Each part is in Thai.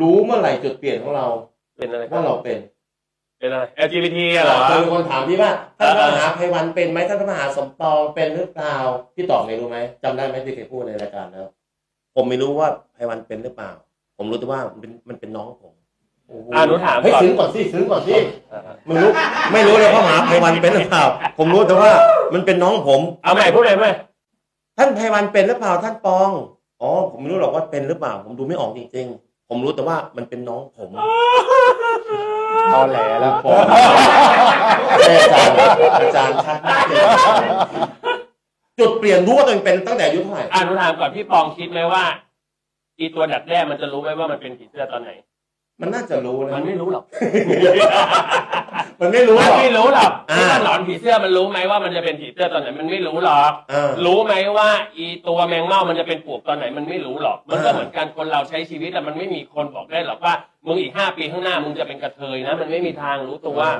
รู้เมื่อไหร่จุดเปลี่ยนของเราเป็นอะไรว่าเราเป็นเป็นอะไร LGBT อะเหรอ เคยมีคนถามพี่ว่าท่านพเอระอมหาไพวันเป็นไหมท่านพระมหาสมปองเป็นหรือเปล่าพี่ตอบไม่รู้ไหมจำได้ไหมที่เคยพูดในรายการแล้ว ผมไม่รู้ว่าไพวันเป็นหรือเปล่า ผมรู้แต่ว่ามันเป็นมันเป็นน้องผมโโอ่าหนูถามเฮ้ยก่อนซึ้งก่อนสิซึ้งก่อนสิอ่าไม่รู้ไม่รู้เลยพระมหาไพวันเป็นหรือเปล่า ผมรู้แต่ว่ามันเป็นน้องผม เอาใหม่พูดเลยไหมท่านไพวันเป็นหรือเปล่าท่านปอง อ๋อผมไม่รู้หรอกว่าเป็นหรือเปล่า ผมดูไม่ออกจริงๆ ผมรู้แต่ว่ามันเป็นน้องผม ตอแหลแล้วผมอาจารย์อาจารย์ชัดมากเลยจุดเปลี่ยนรู้ว่าตัวเองเป็นตั้งแต่อายุเท่าไหร่ อ่าหนูถามก่อนพี่ปองคิดไหมว่าอีตัวดักแด้มันจะรู้ไหมว่ามันเป็นผีเสื้อตอนไหน มันน่าจะรู้นะมันไม่รู้หรอก มันไม่รู้หมัรนอก ไม่รู้หรอกอ่าที่ว่าหนอนผีเสื้อมันรู้ไหมว่ามันจะเป็นผีเสื้อตอนไหนมันไม่รู้หรอก อ่ารู้ไหมว่าอีตัวแมงเม่ามันจะเป็นปลวกตอนไหนมันไม่รู้หรอก มันก็อ่า เหมือนกันคนเราใช้ชีวิตแต่มันไม่มีคนบอกได้หรอกว่ามึงอีกห้าปีข้างหน้ามึงจะเป็นกระเทยนะ มันไม่มีทางรู้ตัวว่า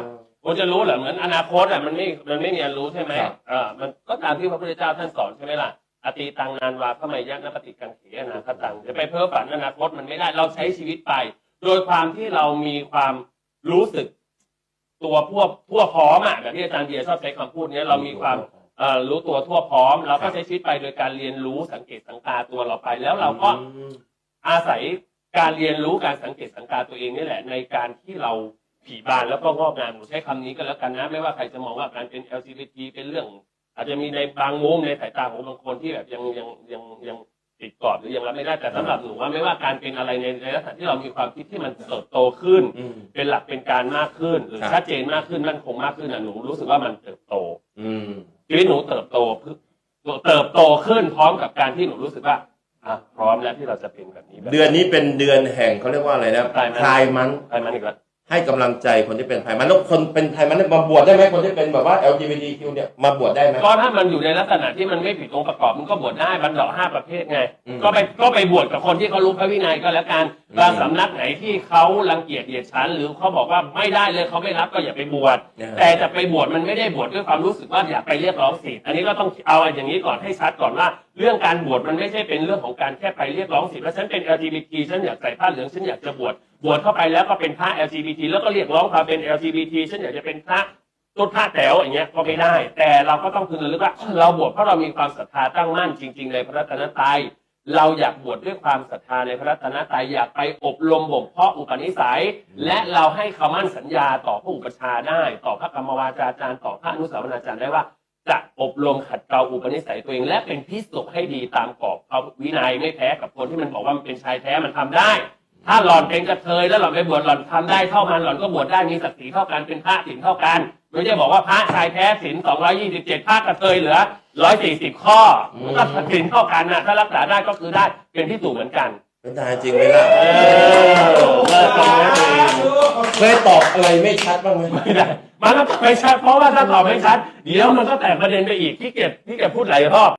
คุณจะรู้เหรอเหมือนอนาคตอะมันไม่มันไม่มีอันรู้ใช่ไหมครับ เออมันก็ตามที่พระพุทธเจ้าท่านสอนใช่ไหมล่ะอติตังนานวาพระไมยะนปฏิกังเขอนาคตังจะไปเพ้อฝันอนาคตมันไม่ได้เราใช้ชีวิตไป โดยความที่เรามีความรู้สึกตัวพวกทั่วพร้อมอะแบบที่อาจารย์เบียร์ชอบใช้คำพูดเนี้ยเรามีความเอ่อรู้ตัวทั่วพร้อม เราก็ใช้ชีวิตไปโดยการเรียนรู้สังเกตสังกาตัวเราไป แล้วเราก็อืมอาศัยการเรียนรู้การสังเกตสังกาตัวเองนี่แหละ ในการที่เราผีบานแล้วก็งอกงามหนูใช้คำนี้ก็แล้วกันนะไม่ว่าใครจะมองว่าการเป็น LGBT เป็นเรื่อง อาจจะมีในบางมุมในสายตาของบางคนที่แบบยังยังยังยัง ติดกรอบหรือยังรับไม่ได้แต่สำหรับหนูว่าไม่ว่าการเป็นอะไรในในลักษณะที่เรามีความคิดที่มันเติบโตขึ้น อืม เป็นหลักเป็นการมากขึ้นหรือครับ ชัดเจนมากขึ้นมั่นคงมากขึ้นอะหนูรู้สึกว่ามันเติบโตอืม ชีวิตหนูเติบโตพึ่งเติบโตขึ้นพร้อมกับการที่หนูรู้สึกว่าอะพร้อมแล้วที่เราจะเป็นแบบนี้แบบ เดือนนี้เป็นเดือนแห่งเขาเรียกว่าอะไรนะพรายมันพรายมันใครมันอีกแล้ว ให้กำลังใจคนที่เป็นไพมันแล้วคนเป็นไพมันเนี่ยมาบวชได้ไหมคนที่เป็นแบบว่า LGBTQ เนี่ยมาบวชได้ไหมก็ถ้ามันอยู่ในลักษณะที่มันไม่ผิดองค์ประกอบมันก็บวชได้บรรดาห้าประเภทไงอืมก็ไปก็ไปบวชกับคนที่เขารู้พระวินัยก็แล้วกันอืมบางสำนักไหนที่เขารังเกียจเหยียดฉันหรือเขาบอกว่าไม่ได้เลยเขาไม่รับก็อย่าไปบวชเนี่ยแต่จะไปบวชมันไม่ได้บวชด้วยความรู้สึกว่าอยากไปเรียกร้องสิทธิ์อันนี้ก็ต้องเอาอย่างนี้ก่อนให้ชัดก่อนว่า เรื่องการบวชมันไม่ใช่เป็นเรื่องของการแค่ไปเรียกร้องสิทธิ์ว่าฉันเป็น LGBT ฉันอยากใส่ผ้าเหลืองฉันอยากจะบวช บวชเข้าไปแล้วก็เป็นพระ LGBT แล้วก็เรียกร้องความเป็น LGBT ฉันอยากจะเป็นพระตุดพระแถวอย่างเงี้ยก็ไม่ได้ แต่เราก็ต้องพึงระลึกว่าเราบวชเพราะเรามีความศรัทธาตั้งมั่นจริง ๆ ในพระรัตนตรัยเราอยากบวชด้วยความศรัทธาในพระรัตนตรัยอยากไปอบรมบ่มเพาะอุปนิสัย และเราให้คำมั่นสัญญาต่อพระอุปชาได้ ต่อพระกรรมวาจาจารย์ต่อพระอนุสาวนาจารย์ได้ว่า จะอบรมขัดเกลาอุปนิสัยตัวเองและเป็นพิสุให้ดีตามกรอบเอาวินัยไม่แพ้กับคนที่มันบอกว่ามันเป็นชายแท้มันทำได้ ถ้าหล่อนเป็นกระเทยแล้วหล่อนไปบวชหล่อนทำได้เท่ามันหล่อนก็บวชได้มีศักดิ์ศรีเท่ากันเป็นพระศีลเท่ากันไม่ใช่บอกว่าพระชายแท้ศีลสองร้อยี่สิบเจ็ดพระกระเทยเหลือร้อยสี่สิบข้อมันก็ศีลเท่ากันนะถ้ารักษาได้ก็คือได้เป็นที่สูงเหมือนกันเป็นทหารจริงไหมล่ะเออเลิกตรงนี้เองเคยตอบอะไรไม่ชัดบ้างไหมไม่ได้มันก็ไม่ชัดเพราะว่าถ้าตอบไม่ชัดเดี๋ยวมันก็แตกประเด็นไปอีกที่เก็บที่เก็บพูดหลายรอบ